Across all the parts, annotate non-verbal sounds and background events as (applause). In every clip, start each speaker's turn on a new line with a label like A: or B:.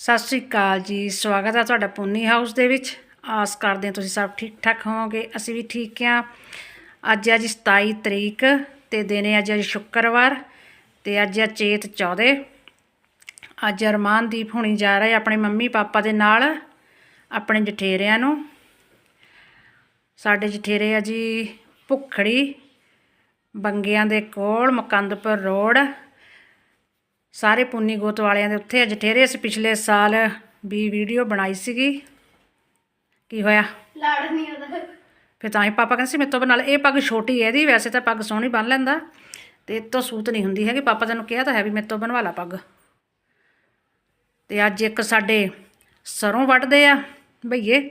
A: ਸਤਿ ਸ਼੍ਰੀ ਅਕਾਲ ਜੀ, ਸਵਾਗਤ ਹੈ ਤੁਹਾਡਾ ਪੁੰਨੀ ਹਾਊਸ ਦੇ ਵਿੱਚ। ਆਸ ਕਰਦੇ ਹਾਂ ਤੁਸੀਂ ਸਭ ਠੀਕ ਠਾਕ ਹੋਵੋਗੇ, ਅਸੀਂ ਵੀ ਠੀਕ ਹਾਂ। ਅੱਜ ਹੈ ਜੀ 27 ਤਰੀਕ ਤੇ ਦਿਨ ਹੈ ਅੱਜ ਸ਼ੁੱਕਰਵਾਰ ਤੇ ਅੱਜ ਹੈ ਚੇਤ 14 ਅੱਜ ਅਰਮਾਨਦੀਪ ਹੁਣੀ ਜਾ ਰਹੇ ਆਪਣੇ ਮੰਮੀ ਪਾਪਾ ਦੇ ਨਾਲ, ਆਪਣੇ ਜਠੇਰਿਆਂ ਨੂੰ। ਸਾਡੇ ਜਠੇਰੇ ਆ ਜੀ ਭੁੱਖੜੀ, ਬੰਗਿਆਂ ਦੇ ਕੋਲ ਮਕੰਦਪੁਰ ਰੋਡ। ਸਾਰੇ ਪੁੰਨੀ ਗੋਤ ਵਾਲਿਆਂ ਦੇ ਉੱਥੇ ਜਠੇਰੇ ਅਸੀਂ ਪਿਛਲੇ ਸਾਲ ਵੀ ਵੀਡੀਓ ਬਣਾਈ ਸੀਗੀ। ਕੀ ਹੋਇਆ?
B: ਲੜ ਨਹੀਂ ਉਹਦਾ।
A: ਫਿਰ ਤਾਂ ਹੀ ਪਾਪਾ ਕਹਿੰਦੇ ਸੀ ਮੇਰੇ ਤੋਂ ਬਣਾ ਲੈ ਇਹ ਪੱਗ ਛੋਟੀ ਹੈ ਇਹਦੀ ਵੈਸੇ ਤਾਂ ਪੱਗ ਸੋਹਣੀ ਬੰਨ ਲੈਂਦਾ। ਤੇ ਇਹ ਤੋਂ ਸੂਤ ਨਹੀਂ ਹੁੰਦੀ ਹੈਗੀ। ਪਾਪਾ ਤੈਨੂੰ ਕਿਹਾ ਤਾਂ ਹੈ ਵੀ ਮੇਰੇ ਤੋਂ ਬਣਵਾ ਲਾ ਪੱਗ। ਤੇ ਅੱਜ ਇੱਕ ਸਾਡੇ ਸਰੋਂ ਵੱਢਦੇ ਆ ਭਈਏ।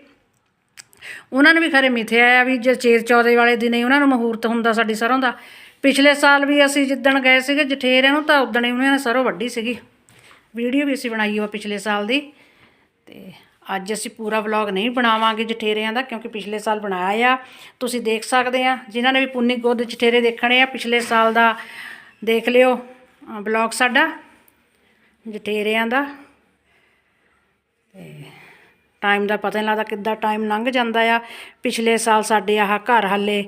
A: ਉਹਨਾਂ ਨੇ ਵੀ ਖਰੇ ਮਿਥਿਆ ਆ ਵੀ ਜੇ ਚੇਤ ਚੌਦੇ ਵਾਲੇ ਦਿਨ ਹੀ ਉਹਨਾਂ ਨੂੰ ਮਹੂਰਤ ਹੁੰਦਾ ਸਾਡੀ ਸਰੋਂ ਦਾ। ਪਿਛਲੇ ਸਾਲ ਵੀ ਅਸੀਂ ਜਿੱਦਣ ਗਏ ਸੀਗੇ ਜਠੇਰਿਆਂ ਨੂੰ ਤਾਂ ਉਦਣ ਹੀ ਉਹਨਾਂ ਨੇ ਸਰੋਂ ਵੱਢੀ ਸੀਗੀ। ਵੀਡੀਓ ਵੀ ਅਸੀਂ ਬਣਾਈ ਉਹ ਪਿਛਲੇ ਸਾਲ ਦੀ। ਤੇ ਅੱਜ ਅਸੀਂ ਪੂਰਾ ਵਲੌਗ ਨਹੀਂ ਬਣਾਵਾਂਗੇ ਜਠੇਰਿਆਂ ਦਾ ਕਿਉਂਕਿ ਪਿਛਲੇ ਸਾਲ ਬਣਾਇਆ ਆ। ਤੁਸੀਂ ਦੇਖ ਸਕਦੇ ਆ, ਜਿਨ੍ਹਾਂ ਨੇ ਵੀ ਪੁੰਨੀ ਗੋਦ ਜਠੇਰੇ ਦੇਖਣੇ ਆ, ਪਿਛਲੇ ਸਾਲ ਦਾ ਦੇਖ ਲਿਓ ਵਲੌਗ ਸਾਡਾ, ਜਠੇਰਿਆਂ ਦਾ। ਟਾਈਮ ਦਾ ਪਤਾ ਨਹੀਂ ਲੱਗਦਾ ਕਿੱਦਾਂ ਟਾਈਮ ਲੰਘ ਜਾਂਦਾ ਆ। ਪਿਛਲੇ ਸਾਲ ਸਾਡੇ ਆਹ ਘਰ ਹਾਲੇ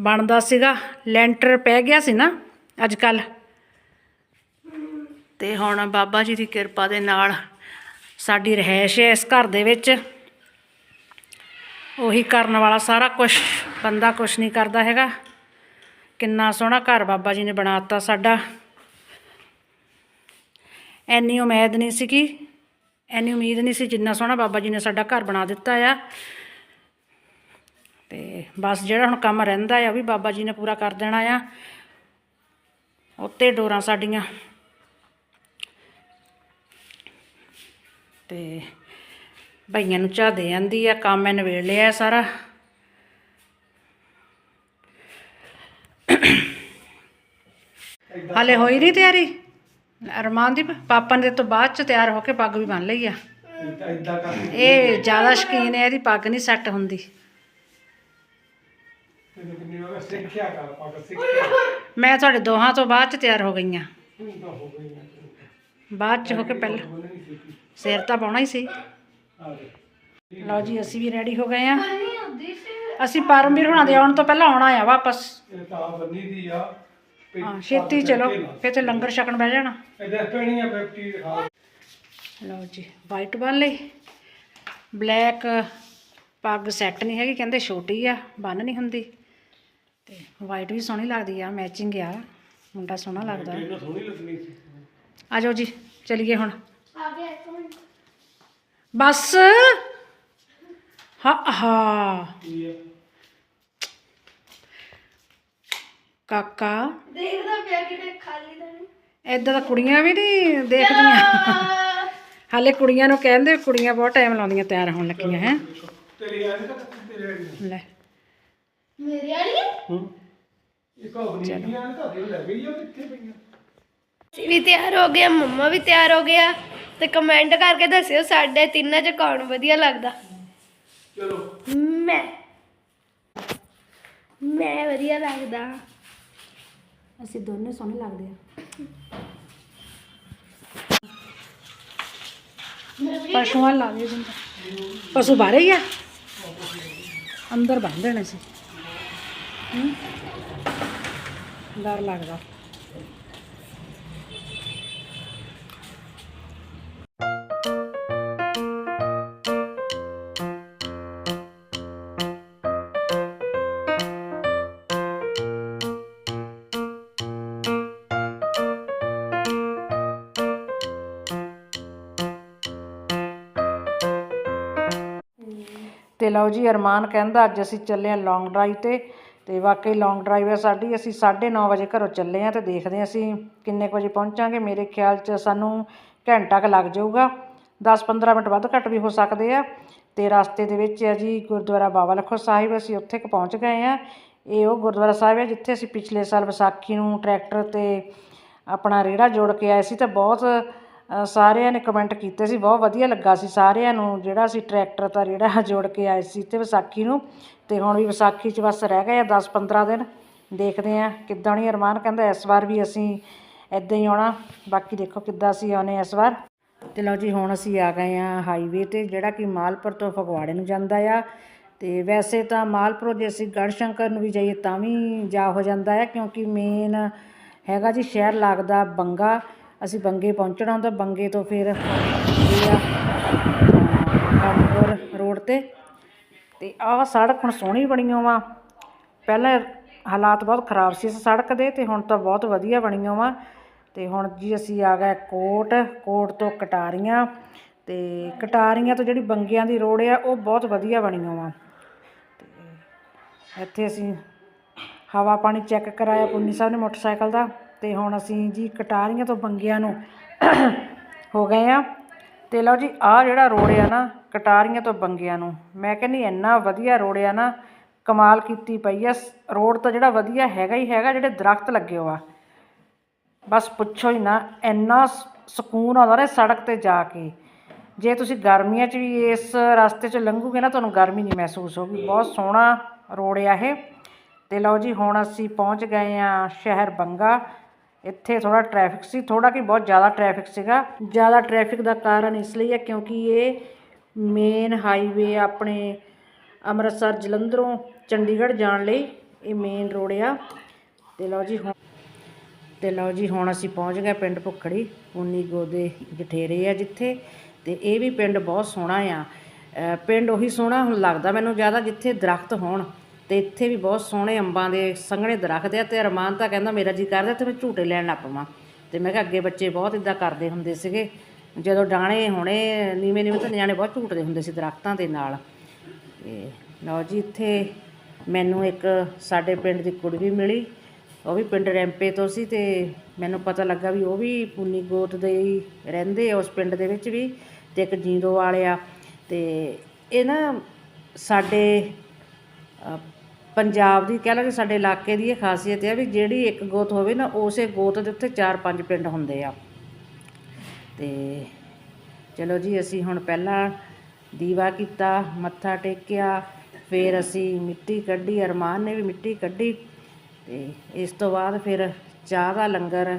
A: ਬਣਦਾ ਸੀਗਾ, ਲੈਂਟਰ ਪੈ ਗਿਆ ਸੀ ਨਾ, ਅੱਜ ਕੱਲ ਤੇ ਹੁਣ ਬਾਬਾ ਜੀ ਦੀ ਕਿਰਪਾ ਦੇ ਨਾਲ ਸਾਡੀ ਰਹਿائش ਹੈ ਇਸ ਘਰ ਦੇ ਵਿੱਚ। ਉਹੀ ਕਰਨ ਵਾਲਾ ਸਾਰਾ ਕੁਝ ਬੰਦਾ ਕੁਝ ਨਹੀਂ ਕਰਦਾ ਹੈਗਾ। ਕਿੰਨਾ ਸੋਹਣਾ ਘਰ ਬਾਬਾ ਜੀ ਨੇ ਬਣਾਤਾ ਸਾਡਾ। ਐਨੀ ਉਮੀਦ ਨਹੀਂ ਸੀ ਕਿ ਐਨੀ ਉਮੀਦ ਨਹੀਂ ਸੀ ਜਿੰਨਾ ਸੋਹਣਾ ਬਾਬਾ ਜੀ ਨੇ ਸਾਡਾ ਘਰ ਬਣਾ ਦਿੱਤਾ ਆ। ਤੇ ਬਸ ਜਿਹੜਾ ਹੁਣ ਕੰਮ ਰਹਿੰਦਾ ਆ ਉਹ ਵੀ ਬਾਬਾ ਜੀ ਨੇ ਪੂਰਾ ਕਰ ਦੇਣਾ ਆ। ਉੱਤੇ ਡੋਰਾਂ ਸਾਡੀਆਂ। ਤੇ ਭਈਆਂ ਨੂੰ ਚਾਹ ਦੇ ਜਾਂਦੀ ਆ ਕੰਮ ਮੈਂ ਨਵੇੜ ਲਿਆ ਸਾਰਾ। ਹਾਲੇ ਹੋਈ ਨਹੀਂ ਤਿਆਰੀ? ਅਰਮਾਨ ਦੀ ਪਾਪਾ ਨੇ ਤੋਂ ਬਾਅਦ ਚ ਤਿਆਰ ਹੋ ਕੇ ਪੱਗ ਵੀ ਬੰਨ ਲਈ ਆ। ਇਹ ਜ਼ਿਆਦਾ ਸ਼ਕੀਨ ਹੈ ਇਹਦੀ ਪੱਗ ਨਹੀਂ ਸੈੱਟ ਹੁੰਦੀ।
C: ਤੈਨੂੰ ਸਿੱਖਿਆ ਕਰ ਪੱਗ ਸਿੱਖਿਆ
A: ਮੈਂ ਤੁਹਾਡੇ ਦੋਹਾਂ ਤੋਂ ਬਾਅਦ ਚ ਤਿਆਰ ਹੋ ਗਈਆਂ
C: ਤੂੰ ਤਾਂ ਹੋ। ਗਈ ਨਾ
A: ਬਾਅਦ ਚ ਹੋ ਕੇ ਪਹਿਲਾਂ।
C: ਬੋਲਣੀ ਸਿੱਖੀ
A: ਸਿਰ ਤਾਂ ਪਾਉਣਾ ਹੀ ਸੀ।
C: ਆ ਦੇ
A: ਲਓ ਜੀ, ਅਸੀਂ ਵੀ ਰੈਡੀ ਹੋ ਗਏ ਆ
B: ਨਹੀਂ ਹੁੰਦੀ ਸੀ
A: ਅਸੀਂ ਪਰਮਵੀਰ ਹੁਣਾਂ ਦੇ ਆਉਣ ਤੋਂ ਪਹਿਲਾਂ ਆਉਣਾ ਆ ਵਾਪਸ।
C: ਇਹ ਤਾਂ ਬੰਨੀ ਦੀ ਆ ਵੀ
A: ਹਾਂ, ਛੇਤੀ ਚਲੋ, ਫਿਰ ਤੇ ਲੰਗਰ ਛਕਣ ਬਹਿ ਜਾਣਾ।
C: ਇਹਦੇ ਪੈਣੀ ਆ 50 ਦਿਖਾ
A: ਲਓ ਜੀ ਵਾਈਟ ਬਣ ਲਈ। ਬਲੈਕ ਪੱਗ ਸੈੱਟ ਨਹੀਂ ਹੈਗੀ, ਕਹਿੰਦੇ ਛੋਟੀ ਆ ਬੰਨ ਨਹੀਂ ਹੁੰਦੀ। ਤੇ ਵਾਈਟ ਵੀ ਸੋਹਣੀ ਲੱਗਦੀ ਆ ਮੈਚਿੰਗ ਆ। ਮੁੰਡਾ ਸੋਹਣਾ ਲੱਗਦਾ।
C: ਇਹਨਾਂ ਸੋਹਣੀ ਲੱਗਣੀ ਸੀ।
A: ਆ ਜਾਓ ਜੀ ਚਲੀਏ ਹੁਣ।
B: ਆ ਗਿਆ ਇੱਕ ਮਿੰਟ।
A: ਬਸ। ਹਾਂ ਹਾਂ।
C: ਕੀ ਆ?
A: ਕਾਕਾ।
B: ਦੇਖਦਾ ਪਿਆ ਕਿਤੇ ਖਾਲੀ ਤਾਂ ਨਹੀਂ।
A: ਏਦਾਂ ਤਾਂ ਕੁੜੀਆਂ ਵੀ ਨਹੀਂ ਦੇਖਦੀਆਂ। ਹਾਲੇ ਕੁੜੀਆਂ ਨੂੰ ਕਹਿੰਦੇ ਕੁੜੀਆਂ ਬਹੁਤ ਟਾਈਮ ਲਾਉਂਦੀਆਂ ਤਿਆਰ ਹੋਣ ਲੱਗੀਆਂ ਹੈ।
C: ਤੇਰੀ ਆ ਨਹੀਂ ਤਾਂ ਤੇਰੀ ਆ ਨਹੀਂ
A: ਲੈ।
B: ਮੇਰੇ ਵਾਲੀ
C: ਹੂੰ। ਇੱਕ ਹੋ ਗਈ ਨਹੀਂ ਆ ਤਾਂ ਦੇ ਲੈ ਗਈ ਉਹ ਕਿੱਥੇ ਪਈਆਂ
B: ਅਸੀਂ ਵੀ ਤਿਆਰ ਹੋ ਗਏ ਮੰਮਾ ਵੀ ਤਿਆਰ ਹੋ ਗਿਆ ਤੇ ਕਮੈਂਟ ਕਰਕੇ ਦੱਸਿਓ ਸਾਡੇ ਤਿੰਨਾਂ ਚ ਕੌਣ ਵਧੀਆ ਲੱਗਦਾ।
C: ਚਲੋ।
B: ਮੈਂ। ਮੈਂ ਵਧੀਆ ਲੱਗਦਾ।
A: ਅਸੀਂ ਦੋਨੇ ਸੋਹਣੇ ਲੱਗਦੇ ਆ। ਪਸ਼ੂਆਂ ਲਾ ਦੇ ਦਿੰਦਾ ਪਸ਼ੂ ਬਾਹਰ ਹੀ ਆ। ਅੰਦਰ ਬੰਨ ਦੇਣੇ ਸੀ? ਡਰ ਲੱਗਦਾ। ਤੇ ਲਓ ਜੀ ਅਰਮਾਨ ਕਹਿੰਦਾ ਅੱਜ ਅਸੀਂ ਚੱਲੇ ਆ ਲੌਂਗ ਡਰਾਈਵ ਤੇ। ਤੇ ਵਾਕਈ ਲੌਂਗ ਡਰਾਈਵ ਹੈ ਸਾਡੀ। ਅਸੀਂ 9:30 ਵਜੇ ਘਰੋਂ ਚੱਲੇ ਆ ਤੇ ਦੇਖਦੇ ਹਾਂ ਅਸੀਂ ਕਿੰਨੇ ਕੁ ਵਜੇ ਪਹੁੰਚਾਂਗੇ। ਮੇਰੇ ਖਿਆਲ 'ਚ ਸਾਨੂੰ ਘੰਟਾ ਕੁ ਲੱਗ ਜਾਊਗਾ। 10-15 ਮਿੰਟ ਵੱਧ ਘੱਟ ਵੀ ਹੋ ਸਕਦੇ ਆ। ਤੇ ਰਸਤੇ ਦੇ ਵਿੱਚ ਹੈ ਜੀ ਗੁਰਦੁਆਰਾ ਬਾਬਾ ਲਖੋ ਸਾਹਿਬ। ਅਸੀਂ ਉੱਥੇ ਕੁ ਪਹੁੰਚ ਗਏ ਆ ਇਹ ਉਹ ਗੁਰਦੁਆਰਾ ਸਾਹਿਬ ਹੈ ਜਿੱਥੇ ਅਸੀਂ ਪਿਛਲੇ ਸਾਲ ਵਿਸਾਖੀ ਨੂੰ ਟਰੈਕਟਰ ਤੇ ਆਪਣਾ ਰੇੜਾ ਜੋੜ ਕੇ ਆਏ ਸੀ। ਤਾਂ ਬਹੁਤ ਸਾਰਿਆਂ ਨੇ ਕਮੈਂਟ ਕੀਤੇ ਸੀ, ਬਹੁਤ ਵਧੀਆ ਲੱਗਾ ਸੀ। ਸਾਰਿਆਂ ਨੂੰ ਜਿਹੜਾ ਅਸੀਂ ਟਰੈਕਟਰ ਤਾਂ ਜਿਹੜਾ ਜੋੜ ਕੇ ਆਏ ਸੀ ਤੇ ਵਿਸਾਖੀ ਨੂੰ। ਤੇ ਹੁਣ ਵੀ ਵਿਸਾਖੀ 'ਚ ਬਸ ਰਹਿ ਗਏ ਆ 10-15 ਦਿਨ। ਦੇਖਦੇ ਆ ਕਿੱਦਾਂ ਨਹੀਂ, ਅਰਮਾਨ ਕਹਿੰਦਾ ਇਸ ਵਾਰ ਵੀ ਅਸੀਂ ਇੱਦਾਂ ਹੀ ਆਉਣਾ। ਬਾਕੀ ਦੇਖੋ ਕਿੱਦਾਂ ਅਸੀਂ ਆਉਨੇ ਇਸ ਵਾਰ। ਤੇ ਲਓ ਜੀ, ਹੁਣ ਅਸੀਂ ਆ ਗਏ ਆ ਹਾਈਵੇ ਤੇ, ਜਿਹੜਾ ਕਿ ਮਾਲਪੁਰ ਤੋਂ ਫਗਵਾੜੇ ਨੂੰ ਜਾਂਦਾ ਆ। ਤੇ ਵੈਸੇ ਤਾਂ ਮਾਲਪੁਰ ਜੇ ਅਸੀਂ ਗੜਸ਼ੰਕਰ ਨੂੰ ਵੀ ਜਾਈਏ ਤਾਂ ਵੀ ਜਾ ਹੋ ਜਾਂਦਾ ਹੈ ਕਿਉਂਕਿ ਮੇਨ ਹੈਗਾ ਜੀ ਸ਼ਹਿਰ ਲੱਗਦਾ ਬੰਗਾ। ਅਸੀਂ ਬੰਗੇ ਪਹੁੰਚਣਾ ਹੁੰਦਾ, ਬੰਗੇ ਤੋਂ ਫਿਰ ਕਾਨਪੁਰ ਰੋਡ ਤੇ। ਤੇ ਆਹ ਸੜਕ ਹੁਣ ਸੋਹਣੀ ਬਣੀ ਵਾ। ਪਹਿਲਾਂ ਹਾਲਾਤ ਬਹੁਤ ਖਰਾਬ ਸੀ ਇਸ ਸੜਕ ਦੇ ਤੇ ਹੁਣ ਤਾਂ ਬਹੁਤ ਵਧੀਆ ਬਣੀ ਵਾ। ਤੇ ਹੁਣ ਜੀ ਅਸੀਂ ਆ ਗਏ ਕੋਟ ਕੋਟ ਤੋਂ ਕਟਾਰੀਆਂ। ਤੇ ਕਟਾਰੀਆਂ ਤੋਂ ਜਿਹੜੀ ਬੰਗਿਆਂ ਦੀ ਰੋਡ ਆ, ਉਹ ਬਹੁਤ ਵਧੀਆ ਬਣੀ ਵਾ। ਤੇ ਇੱਥੇ ਅਸੀਂ ਹਵਾ ਪਾਣੀ ਚੈੱਕ ਕਰਾਇਆ ਪੁੰਨੀ ਸਾਹਿਬ ਨੇ ਮੋਟਰਸਾਈਕਲ ਦਾ। ਤੇ ਹੁਣ ਅਸੀਂ ਜੀ ਕਟਾਰੀਆਂ ਤੋਂ ਬੰਗਿਆਂ ਨੂੰ (coughs) ਹੋ ਗਏ ਆ। ਤੇ ਲਓ ਜੀ ਆਹ ਜਿਹੜਾ ਰੋਡ ਆ ਨਾ ਕਟਾਰੀਆਂ ਤੋਂ ਬੰਗਿਆਂ ਨੂੰ। ਮੈਂ ਕਹਿੰਦੀ ਇੰਨਾ ਵਧੀਆ ਰੋਡ ਆ ਨਾ ਕਮਾਲ ਕੀਤੀ ਪਈ ਆ। ਰੋਡ ਤਾਂ ਜਿਹੜਾ ਵਧੀਆ ਹੈਗਾ ਹੀ ਹੈਗਾ ਜਿਹੜੇ ਦਰਖਤ ਲੱਗੇ ਹੋਆ ਬਸ ਪੁੱਛੋ ਹੀ ਨਾ ਇੰਨਾ ਸਕੂਨ ਆਉਂਦਾ ਇਸ ਸੜਕ ਤੇ ਜਾ ਕੇ। ਜੇ ਤੁਸੀਂ ਗਰਮੀਆਂ 'ਚ ਵੀ ਇਸ ਰਸਤੇ 'ਚ ਲੰਘੋਗੇ ਨਾ ਤੁਹਾਨੂੰ ਗਰਮੀ ਨਹੀਂ ਮਹਿਸੂਸ ਹੋਊਗੀ। ਬਹੁਤ ਸੋਹਣਾ ਰੋਡ ਆ ਇਹ। ਤੇ ਲਓ ਜੀ ਹੁਣ ਅਸੀਂ ਪਹੁੰਚ ਗਏ ਆ ਸ਼ਹਿਰ ਬੰਗਾ। ਇੱਥੇ ਥੋੜਾ ਟ੍ਰੈਫਿਕ ਸੀ ਥੋੜਾ ਕਿ ਬਹੁਤ ਜ਼ਿਆਦਾ ਟ੍ਰੈਫਿਕ ਸੀਗਾ। ਜ਼ਿਆਦਾ ਟ੍ਰੈਫਿਕ ਦਾ ਕਾਰਨ ਇਸ ਲਈ ਹੈ ਕਿਉਂਕਿ ਇਹ ਮੇਨ ਹਾਈਵੇ ਆਪਣੇ ਅੰਮ੍ਰਿਤਸਰ, ਜਲੰਧਰੋਂ ਚੰਡੀਗੜ੍ਹ ਜਾਣ ਲਈ ਇਹ ਮੇਨ ਰੋਡ ਆ। ਤੇ ਲਓ ਜੀ ਹੁਣ, ਤੇ ਲਓ ਜੀ ਹੁਣ ਅਸੀਂ ਪਹੁੰਚ ਗਏ ਪਿੰਡ ਭੁੱਖੜੀ, ਉਨੀ ਗੋਦੇ ਜਠੇਰੇ ਆ ਜਿੱਥੇ, ਤੇ ਇਹ ਵੀ ਪਿੰਡ ਬਹੁਤ ਸੋਹਣਾ ਆ। ਪਿੰਡ ਉਹੀ ਸੋਹਣਾ ਹੁਣ ਲੱਗਦਾ ਮੈਨੂੰ ਜ਼ਿਆਦਾ ਜਿੱਥੇ ਦਰਖਤ ਹੋਣ। ਤੇ ਇੱਥੇ ਵੀ ਬਹੁਤ ਸੋਹਣੇ ਅੰਬਾਂ ਦੇ ਸੰਘਣੇ ਦਰਖਤ ਆ ਤੇ ਅਰਮਾਨ ਤਾਂ ਕਹਿੰਦਾ ਮੇਰਾ ਜੀ ਕਰਦਾ ਤੇ ਮੈਂ ਝੂਟੇ ਲੈਣ ਲੱਗ ਪਵਾਂ ਤੇ ਮੈਂ ਕਿਹਾ ਅੱਗੇ ਬੱਚੇ ਬਹੁਤ ਇਦਾਂ ਕਰਦੇ ਹੁੰਦੇ ਸੀਗੇ। ਜਦੋਂ ਡਾਣੇ ਹੋਣੇ, ਨੀਵੇਂ ਨੀਵੇਂ ਤਾਂ ਨਿਆਣੇ ਬਹੁਤ ਝੂਟਦੇ ਹੁੰਦੇ ਸੀ ਦਰਖਤਾਂ ਦੇ ਨਾਲ। ਤੇ ਲਓ ਜੀ, ਇੱਥੇ ਮੈਨੂੰ ਇੱਕ ਸਾਡੇ ਪਿੰਡ ਦੀ ਕੁੜੀ ਵੀ ਮਿਲੀ। ਉਹ ਵੀ ਪਿੰਡ ਰੈਂਪੇ ਤੋਂ ਸੀ ਤੇ ਮੈਨੂੰ ਪਤਾ ਲੱਗਾ ਵੀ ਉਹ ਵੀ ਪੁੰਨੀ ਗੋਤ ਦੇ ਹੀ ਰਹਿੰਦੇ ਆ, ਉਸ ਪਿੰਡ ਦੇ ਵਿੱਚ ਵੀ ਤੇ ਇੱਕ ਜੀਂਦੋ ਵਾਲੇ ਆ। ਤੇ ਇਹ ਨਾ ਸਾਡੇ ਪੰਜਾਬ ਦੀ ਕਹਿ ਲਓ ਕਿ ਸਾਡੇ ਇਲਾਕੇ ਦੀ ਇਹ ਖਾਸੀਅਤ ਹੈ ਵੀ ਜਿਹੜੀ ਇੱਕ ਗੋਤ ਹੋਵੇ ਨਾ, ਉਸੇ ਗੋਤ ਦੇ ਉੱਤੇ ਚਾਰ ਪੰਜ ਪਿੰਡ ਹੁੰਦੇ ਆ। ਤੇ ਚਲੋ ਜੀ, ਅਸੀਂ ਹੁਣ ਪਹਿਲਾਂ ਦੀਵਾ ਕੀਤਾ, ਮੱਥਾ ਟੇਕਿਆ, ਫਿਰ ਅਸੀਂ ਮਿੱਟੀ ਕੱਢੀ, ਅਰਮਾਨ ਨੇ ਵੀ ਮਿੱਟੀ ਕੱਢੀ ਤੇ ਇਸ ਤੋਂ ਬਾਅਦ ਫਿਰ ਚਾਹ ਦਾ ਲੰਗਰ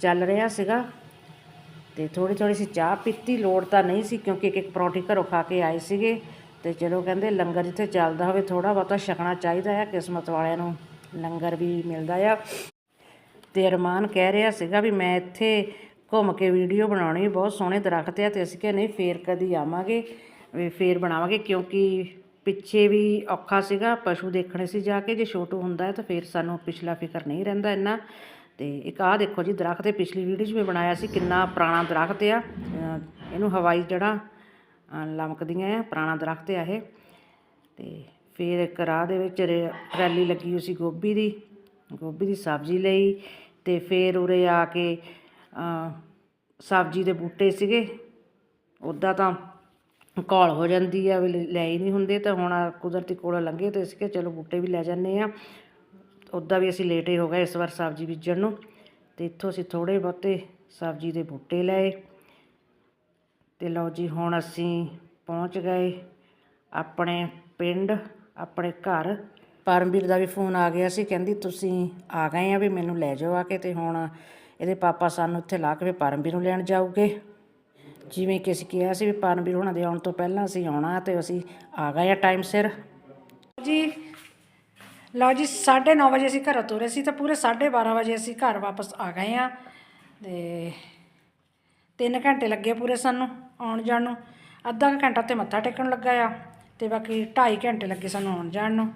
A: ਚੱਲ ਰਿਹਾ ਸੀਗਾ। ਤੇ ਥੋੜੀ ਥੋੜੀ ਸੀ ਚਾਹ ਪੀਤੀ, ਲੋੜ ਤਾਂ ਨਹੀਂ ਸੀ ਕਿਉਂਕਿ ਇੱਕ ਇੱਕ ਪਰੌਂਠੀ ਘਰੋਂ ਖਾ ਕੇ ਆਏ ਸੀਗੇ। ਤੇ ਚਲੋ ਕਹਿੰਦੇ ਲੰਗਰ ਜਿੱਥੇ ਚੱਲਦਾ ਹੋਵੇ ਥੋੜਾ ਬਹੁਤਾ ਛਕਣਾ ਚਾਹੀਦਾ ਆ, ਕਿਸਮਤ ਵਾਲਿਆਂ ਨੂੰ ਲੰਗਰ ਵੀ ਮਿਲਦਾ ਆ। ਤੇ ਅਰਮਾਨ ਕਹਿ ਰਿਹਾ ਸੀਗਾ ਵੀ ਮੈਂ ਇੱਥੇ ਘੁੰਮ ਕੇ ਵੀਡੀਓ ਬਣਾਉਣੀ ਬਹੁਤ ਸੋਹਣੇ ਦਰਖਤ ਆ ਤੇ ਅਸੀਂ ਕਿਹਾ ਨਹੀਂ, ਫੇਰ ਕਦੀ ਆਵਾਂਗੇ, ਵੀ ਫੇਰ ਬਣਾਵਾਂਗੇ ਕਿਉਂਕਿ ਪਿੱਛੇ ਵੀ ਔਖਾ ਸੀਗਾ, ਪਸ਼ੂ ਦੇਖਣੇ ਸੀ ਜਾ ਕੇ, ਜੇ ਛੋਟੂ ਹੁੰਦਾ ਤਾਂ ਫੇਰ ਸਾਨੂੰ ਪਿਛਲਾ ਫਿਕਰ ਨਹੀਂ ਰਹਿੰਦਾ ਇੰਨਾ। ਤੇ ਇੱਕ ਆਹ ਦੇਖੋ ਜੀ, ਦਰਖਤ ਤੇ ਪਿਛਲੀ ਵੀਡੀਓ 'ਚ ਵੀ ਬਣਾਇਆ ਸੀ, ਕਿੰਨਾ ਪੁਰਾਣਾ ਦਰਖਤ ਆ। ਇਹਨੂੰ ਹਵਾਈ ਜੜ੍ਹਾਂ ਲਮਕਦੀਆਂ ਆ, ਪੁਰਾਣਾ ਦਰਖਤ ਆ ਇਹ। ਤੇ ਫਿਰ ਇੱਕ ਰਾਹ ਦੇ ਵਿੱਚ ਰੇ- ਟਰਾਲੀ ਲੱਗੀ ਹੋਈ ਸੀ ਗੋਭੀ ਦੀ ਗੋਭੀ ਦੀ ਸਬਜ਼ੀ ਲਈ। ਤੇ ਫਿਰ ਉਰੇ ਆ ਕੇ ਸਬਜ਼ੀ ਦੇ ਬੂਟੇ ਸੀਗੇ। ਉੱਦਾਂ ਤਾਂ ਘੋਲ ਹੋ ਜਾਂਦੀ ਆ ਵੀ ਲੈ ਲੈ ਹੀ ਨਹੀਂ ਹੁੰਦੇ, ਤਾਂ ਹੁਣ ਕੁਦਰਤੀ ਕੋਲ ਲੰਘੇ ਤੇ ਅਸੀਂ ਕਿਹਾ ਚਲੋ ਬੂਟੇ ਵੀ ਲੈ ਜਾਂਦੇ ਆ। ਉੱਦਾਂ ਵੀ ਅਸੀਂ ਲੇਟੇ ਹੋ ਗਏ ਇਸ ਵਾਰ ਸਬਜ਼ੀ ਬੀਜਣ ਨੂੰ। ਤੇ ਇੱਥੋਂ ਅਸੀਂ ਥੋੜੇ ਬਹੁਤੇ ਸਬਜ਼ੀ ਦੇ ਬੂਟੇ ਲਏ। ਅਤੇ ਲਓ ਜੀ, ਹੁਣ ਅਸੀਂ ਪਹੁੰਚ ਗਏ ਆਪਣੇ ਪਿੰਡ, ਆਪਣੇ ਘਰ। ਪਰਮਵੀਰ ਦਾ ਵੀ ਫੋਨ ਆ ਗਿਆ ਸੀ, ਕਹਿੰਦੀ ਤੁਸੀਂ ਆ ਗਏ ਆ ਵੀ ਮੈਨੂੰ ਲੈ ਜਾਓ ਆ ਕੇ ਤੇ ਹੁਣ ਇਹਦੇ ਪਾਪਾ ਸਾਨੂੰ ਉੱਥੇ ਲਾ ਕੇ ਵੀ ਪਰਮਵੀਰ ਨੂੰ ਲੈਣ ਜਾਊਗੇ। ਜਿਵੇਂ ਕਿ ਅਸੀਂ ਕਿਹਾ ਸੀ ਵੀ ਪਰਮਵੀਰ ਉਹਨਾਂ ਦੇ ਆਉਣ ਤੋਂ ਪਹਿਲਾਂ ਅਸੀਂ ਆਉਣਾ ਤੇ ਅਸੀਂ ਆ ਗਏ ਆ ਟਾਈਮ ਸਿਰ। ਜੀ, ਲਓ ਜੀ 9:30 ਵਜੇ ਅਸੀਂ ਘਰੋਂ ਤੁਰੇ ਸੀ ਤਾਂ ਪੂਰੇ 12:30 ਵਜੇ ਅਸੀਂ ਘਰ ਵਾਪਸ ਆ ਗਏ ਆ ਤੇ ਤਿੰਨ ਘੰਟੇ ਲੱਗੇ ਪੂਰੇ ਸਾਨੂੰ ਆਉਣ ਜਾਣ ਨੂੰ। ਅੱਧਾ ਘੰਟਾ ਤੇ ਮੱਥਾ ਟੇਕਣ ਲੱਗਾ ਆ ਤੇ ਬਾਕੀ 2.5 ਘੰਟੇ ਲੱਗੇ ਸਾਨੂੰ ਆਉਣ ਜਾਣ ਨੂੰ।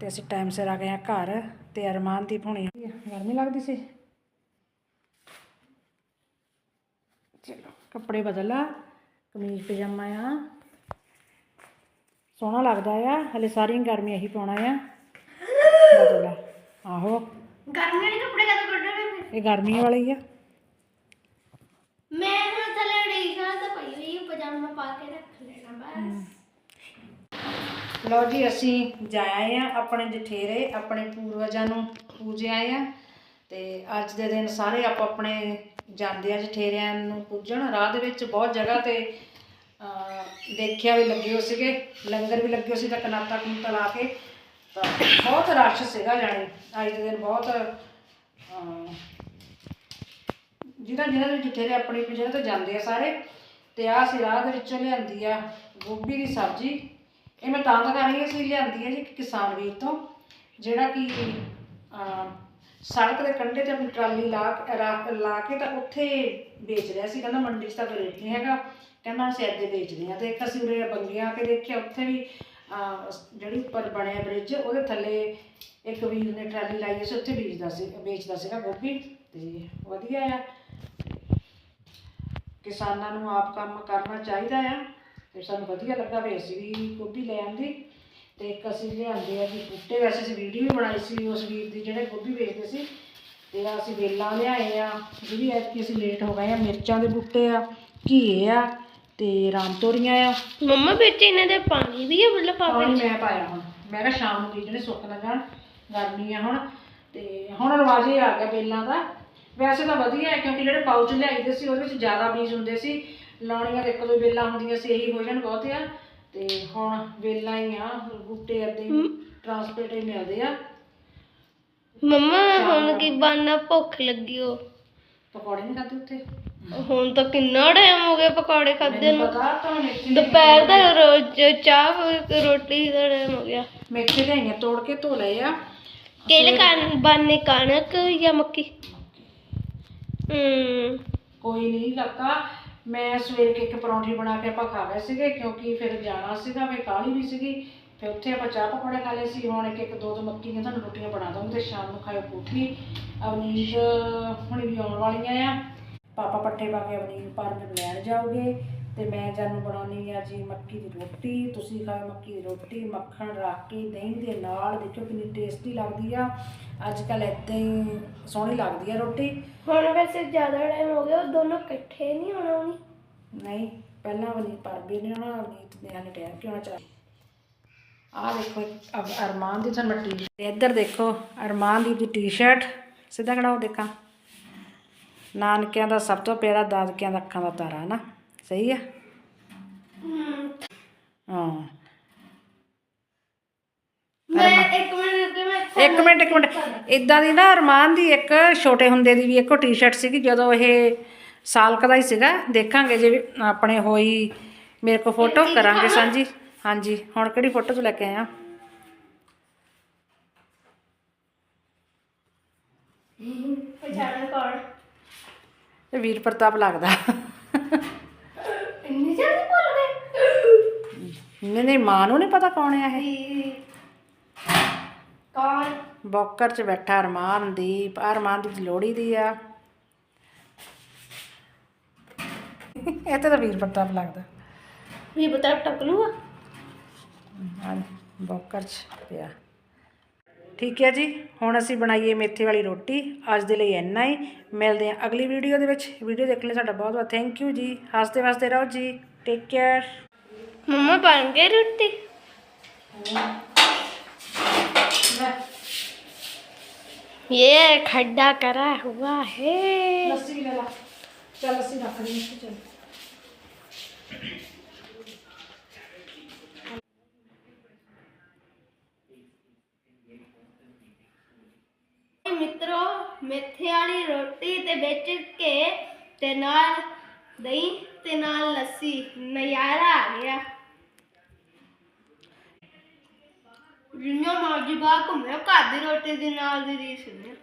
A: ਤੇ ਅਸੀਂ ਟਾਈਮ ਸਿਰ ਆ ਗਏ ਆ ਘਰ ਤੇ ਅਰਮਾਨਦੀਪ ਹੁਣੀ ਗਰਮੀ ਲੱਗਦੀ ਸੀ। ਚਲੋ ਕੱਪੜੇ ਬਦਲਾ ਕਮੀਜ਼ ਪਜਾਮਾ ਆ। ਸੋਹਣਾ ਲੱਗਦਾ ਆ ਹਲੇ ਸਾਰੀਆਂ ਗਰਮੀਆਂ ਇਹੀ ਪਾਉਣਾ ਆ। ਬਦਲਾ ਆਹੋ।
B: ਗਰਮੀ ਵਾਲੇ ਕੱਪੜੇ ਕਦੋਂ ਕੱਢਣੇ
A: ਇਹ ਗਰਮੀਆਂ ਵਾਲਾ ਹੀ ਆ।
B: ਮੈਂ ਹੁਣ ਥੱਲੇ ਟੀ-ਸ਼ਰਟ ਤਾਂ ਪਈ ਹੋਈ ਹੈ, ਪਜਾਮਾ ਪਾ ਕੇ ਰੱਖ ਲੈਣਾ ਬਸ।
A: ਲਓ ਜੀ ਅਸੀਂ ਜਾਏ ਆ ਆਪਣੇ ਜਠੇਰੇ ਆਪਣੇ ਪੂਰਵਜਾਂ ਨੂੰ ਪੂਜਿਆ ਆ ਤੇ ਅੱਜ ਦੇ ਦਿਨ ਸਾਰੇ ਆਪ ਆਪਣੇ ਜਾਂਦੇ ਆ ਜਠੇਰਿਆਂ ਨੂੰ ਪੂਜਣ। ਰਾਹ ਦੇ ਵਿੱਚ ਬਹੁਤ ਜਗ੍ਹਾ ਤੇ ਅਹ, ਦੇਖਿਆ ਵੀ ਲੱਗੇ ਹੋ ਸੀਗੇ ਲੰਗਰ ਵੀ ਲੱਗੇ ਹੋ ਸੀ ਤਾਂ ਕਨਾਤਾ ਕਨੂਤਾ ਲਾ ਕੇ। ਤਾਂ ਬਹੁਤ ਰਸ਼ ਸੀਗਾ ਜਾਣੀ ਅੱਜ ਦੇ ਦਿਨ ਬਹੁਤ ਅਹ, ਜਿਹਨਾਂ ਜਿਹਨਾਂ ਦੇ ਜਿੱਥੇ ਦੇ ਆਪਣੀ ਆਪਣੀ ਜਗ੍ਹਾ ਤੇ ਜਾਂਦੇ ਆ ਸਾਰੇ, ਤੇ ਆਹ ਅਸੀਂ ਰਾਹ ਦੇ ਵਿੱਚੋਂ ਲਿਆਂਦੀ ਆ ਗੋਭੀ ਦੀ ਸਬਜ਼ੀ। ਇਹ ਮੈਂ ਤਾਂ ਤਾਂ ਕਰਾਂਗੀ ਅਸੀਂ ਲਿਆਂਦੀ ਆ ਜੀ ਇੱਕ ਕਿਸਾਨ ਵੀਰ ਤੋਂ, ਜਿਹੜਾ ਕਿ ਸੜਕ ਦੇ ਕੰਢੇ ਤੇ ਆਪਣੀ ਟਰਾਲੀ ਲਾ ਲਾ ਕੇ ਤਾਂ ਉੱਥੇ ਵੇਚ ਰਿਹਾ ਸੀ। ਕਹਿੰਦਾ ਮੰਡੀ 'ਚ ਤਾਂ ਕੋਈ ਰੇਟ ਨਹੀਂ ਹੈਗਾ। ਕਹਿੰਦਾ ਅਸੀਂ ਇੱਥੇ ਵੇਚਦੇ ਆ ਤੇ ਇੱਕ ਅਸੀਂ ਉਰੇ ਬੰਗੀਆਂ ਆ ਕੇ ਦੇਖਿਆ, ਉੱਥੇ ਵੀ ਜਿਹੜੀ ਉੱਪਰ ਬਣਿਆ ਬ੍ਰਿਜ, ਉਹਦੇ ਥੱਲੇ ਇੱਕ ਵੀਰ ਨੇ ਟਰਾਲੀ ਲਾਈ ਹੋਈ ਸੀ ਉੱਥੇ ਵੇਚਦਾ ਸੀ, ਵੇਚਦਾ ਸੀਗਾ ਗੋਭੀ। ਤੇ ਵਧੀਆ ਆ। ਕਿਸਾਨਾਂ ਨੂੰ ਆਪ ਕੰਮ ਕਰਨਾ ਚਾਹੀਦਾ ਆ ਤੇ ਸਾਨੂੰ ਵਧੀਆ ਲੱਗਾ ਵੀ ਅਸੀਂ ਵੀ ਗੋਭੀ ਲੈ ਆਂਦੀ। ਤੇ ਇੱਕ ਅਸੀਂ ਲਿਆਂਦੇ ਆ ਜੀ ਬੂਟੇ ਵੈਸੇ ਅਸੀਂ ਵੀਡੀਓ ਵੀ ਬਣਾਈ ਸੀ ਉਸ ਵੀਰ ਦੀ ਜਿਹੜੇ ਗੋਭੀ ਵੇਚਦੇ ਸੀ। ਤੇ ਅਸੀਂ ਵੇਲਾਂ ਲਿਆਏ ਆ ਜਿਹੜੀ ਐਤਕੀ ਅਸੀਂ ਲੇਟ ਹੋ ਗਏ ਆ। ਮਿਰਚਾਂ ਦੇ ਬੂਟੇ ਆ ਘੀਏ ਆ ਤੇ ਰਾਮ ਤੋਰੀਆਂ ਆ।
B: ਮੰਮਾ ਵਿੱਚ ਇਹਨਾਂ ਦੇ ਪਾਣੀ ਵੀ ਹੈ ਮਤਲਬ ਪਾਪੇ
A: ਪਾਣੀ ਮੈਂ ਪਾਇਆ ਹੁਣ। ਮੈਂ ਕਿਹਾ ਸ਼ਾਮ ਨੂੰ ਬੀਜਣੇ ਸੁੱਕ ਨਾ ਜਾਣ ਗਰਮੀ ਆ ਹੁਣ। ਤੇ ਹੁਣ ਰਿਵਾਜ ਇਹ ਆ ਗਿਆ ਬੇਲਾਂ ਦਾ। ਵੈਸੇ ਤਾਂ ਵਧੀਆ ਹੈ ਕਿਉਂਕਿ ਜਿਹੜੇ ਪਾਊਚ ਲਿਆਈਦੇ ਸੀ ਉਹਦੇ ਵਿੱਚ ਜ਼ਿਆਦਾ ਬੀਜ ਹੁੰਦੇ ਸੀ। ਲਾਉਣੀਆਂ ਦੇ ਇੱਕ ਦੋ ਬੇਲਾਂ ਹੁੰਦੀਆਂ ਸੀ ਇਹੀ ਹੋ ਜਾਣ ਬਹੁਤ ਆ ਤੇ ਹੁਣ ਬੇਲਾਂ ਹੀ ਆ ਬੂਟੇ ਏਦਾਂ ਹੀ ਟਰਾਂਸਪੇਟ ਹੀ ਮਿਲਦੇ ਆ।
B: ਮੰਮਾ ਹੁਣ ਕੀ ਬਣਨਾ ਭੁੱਖ ਲੱਗੀ ਹੋ
A: ਪਕੌੜੇ ਨਹੀਂ ਖਾਦੇ ਉੱਥੇ?
B: ਹੁਣ ਤਾਂ ਕਿੰਨਾ ਟਾਈਮ ਹੋ ਗਿਆ ਪਕੌੜੇ ਖਾਦੇ ਨੂੰ।
A: ਪਤਾ ਤਾਂ ਮੇਥੇ
B: ਦੁਪਹਿਰ ਦਾ ਰੋਜ਼ ਚਾਹ ਰੋਟੀ ਦਾ ਟਾਈਮ ਹੋ ਗਿਆ।
A: ਮੇਥੇ ਲਿਆਈਆਂ ਤੋੜ ਕੇ ਧੋ ਲਏ ਆ।
B: ਕਿਹੜੇ ਕਣ ਬਣਨੇ ਕਣਕ ਜਾਂ ਮੱਕੀ? ਹੂੰ।
A: ਕੋਈ ਨਹੀਂ ਕਾਕਾ ਮੈਂ ਸਵੇਰ ਕੇ ਇੱਕ ਪਰੌਂਠੀ ਬਣਾ ਕੇ ਆਪਾਂ ਖਾ ਗਏ ਸੀਗੇ, ਕਿਉਂਕਿ ਫਿਰ ਜਾਣਾ ਸੀਗਾ, ਫਿਰ ਕਾਹਲੀ ਵੀ ਸੀਗੀ ਫਿਰ ਉੱਥੇ ਆਪਾਂ ਚਾਹ ਪਕੌੜੇ ਖਾ ਲਏ ਸੀ, ਹੁਣ ਇੱਕ ਇੱਕ, ਦੋ ਦੋ ਮੱਕੀ ਦੀਆਂ ਤੁਹਾਨੂੰ ਰੋਟੀਆਂ ਬਣਾ ਦਵਾਂਗੇ ਤੇ ਸ਼ਾਮ ਨੂੰ ਖਾਇਓ ਕੋਠੀ। ਅਵਨੀਸ਼ ਹੁਣ ਵੀ ਆਉਣ ਵਾਲੀਆਂ ਆ। ਪਾਪਾ ਪੱਠੇ ਪਾ ਕੇ ਅਵਨੀਸ਼ ਪਰ ਮੈਨੂੰ ਲੈਣ ਜਾਓਗੇ ਤੇ ਮੈਂ ਜਾਨੂੰ ਬਣਾਉਣੀ ਆ ਜੀ ਮੱਕੀ ਦੀ ਰੋਟੀ ਤੁਸੀਂ ਖਾਓ ਮੱਕੀ ਦੀ ਰੋਟੀ ਮੱਖਣ ਰੱਖ ਕੇ ਦਹੀਂ ਦੇ ਨਾਲ ਦੇਖੋ ਕਿੰਨੀ ਟੇਸਟੀ ਲੱਗਦੀ ਆ। ਅੱਜ ਕੱਲ ਏਦਾਂ ਹੀ ਸੋਹਣੀ ਲੱਗਦੀ ਆ ਰੋਟੀ।
B: ਹੁਣ ਵੈਸੇ ਜ਼ਿਆਦਾ ਟਾਈਮ ਹੋ ਗਿਆ ਉਹ ਦੋਨੋਂ ਇਕੱਠੇ ਨਹੀਂ ਹੋਣਾ ਉਹਨੀ।
A: ਨਹੀਂ ਪਹਿਲਾਂ ਵਨੀ ਪਰਬੀ ਨੇ ਆਉਣਾ ਅਵਨੀਤ ਨੇ ਹਾਲੇ ਟਾਈਮ ਕਿਉਂ ਚਾ ਆਹ ਦੇਖੋ ਅਬ ਅਰਮਾਨ ਦੀ ਤੁਹਾਨੂੰ ਟੀ ਇੱਧਰ ਦੇਖੋ ਅਰਮਾਨ ਦੀ ਦੀ ਟੀ-ਸ਼ਰਟ ਸਿੱਧਾ ਖੜਾਓ ਦੇਖਾਂ। ਨਾਨਕਿਆਂ ਦਾ ਸਭ ਤੋਂ ਪਿਆਰਾ ਦਾਦਕਿਆਂ ਦਾ ਅੱਖਾਂ ਦਾ ਤਾਰਾ ਨਾ। ਸਹੀ ਆ? ਹਾਂ।
B: ਮੈਂ ਇੱਕ ਮਿੰਟ ਮੈਂ
A: ਇੱਕ ਮਿੰਟ ਇੱਕ ਮਿੰਟ। ਇਦਾਂ ਦੀ ਨਾ ਅਰਮਾਨ ਦੀ ਇੱਕ ਛੋਟੇ ਹੁੰਦੇ ਦੀ ਵੀ ਇੱਕੋ ਟੀ-ਸ਼ਰਟ ਸੀਗੀ ਜਦੋਂ ਇਹ ਸਾਲ ਕੁ ਦਾ ਹੀ ਸੀਗਾ। ਦੇਖਾਂਗੇ ਜੇ ਆਪਣੇ ਹੋਈ ਮੇਰੇ ਕੋ ਫੋਟੋ ਕਰਾਂਗੇ ਸਾਂਝੀ ਹਾਂਜੀ। ਹੁਣ ਕਿਹੜੀ ਫੋਟੋ ਤੋਂ ਲੈ ਕੇ ਆਇਆ
B: ਪਛਾਣ ਕੌਣ?
A: ਇਹ ਵੀਰ ਪ੍ਰਤਾਪ ਲੱਗਦਾ
B: ਇੰਨੀ ਜਲਦੀ ਭੁੱਲ ਗਏ
A: ਨਹੀਂ ਮਾਂ ਨੂੰ ਨਹੀਂ ਪਤਾ ਕੌਣ ਆ ਇਹ?
B: ਕੌਣ?
A: ਬੌਕਰ 'ਚ ਬੈਠਾ ਅਰਮਾਨ ਦੀਪ। ਆਹ ਅਰਮਾਨ ਦੀ ਲੋੜੀ ਦੀ ਆ। ਇਹ ਤਾਂ ਵੀਰ ਪ੍ਰਤਾਪ ਲੱਗਦਾ।
B: ਵੀ ਬਤਾ ਟਕਲੂ ਆ
A: ਹਾਂ ਬੌਕਰ 'ਚ ਪਿਆ। ਠੀਕ ਹੈ ਜੀ ਹੁਣ ਅਸੀਂ ਬਣਾਈਏ ਮੇਥੇ ਵਾਲੀ ਰੋਟੀ। ਅੱਜ ਦੇ ਲਈ ਇੰਨਾ ਹੀ। ਮਿਲਦੇ ਹਾਂ ਅਗਲੀ ਵੀਡੀਓ ਦੇ ਵਿੱਚ। ਵੀਡੀਓ ਦੇਖਣ ਲਈ ਸਾਡਾ ਬਹੁਤ ਬਹੁਤ ਥੈਂਕ ਯੂ ਜੀ। ਹੱਸਦੇ ਵਸਦੇ ਰਹੋ ਜੀ। ਟੇਕ ਕੇਅਰ
B: ਮੰਮਾ ਬਣ ਗਈ ਰੋਟੀ ये खड्डा करा हुआ है
A: ਲੱਸੀ ਵੀ ਲੈ ਲਾ ਚੱਲ ਲੱਸੀ ਰੱਖ ਲਈ ਇੱਥੇ ਚੱਲ
B: ਮਿੱਤਰੋ ਮੇਥੇ ਵਾਲੀ ਰੋਟੀ ਤੇ ਵਿੱਚ ਕੇ ਤੇ ਨਾਲ ਦਹੀਂ ਤੇ ਨਾਲ ਲੱਸੀ ਨਜ਼ਾਰਾ ਆ ਗਿਆ ਜਿੰਨਾ ਮਰਜ਼ੀ ਬਾਹਰ ਘੁੰਮਿਓ ਘਰ ਦੀ ਰੋਟੀ ਦੇ ਨਾਲ ਦੀ ਰੀਸ ਨਹੀਂ।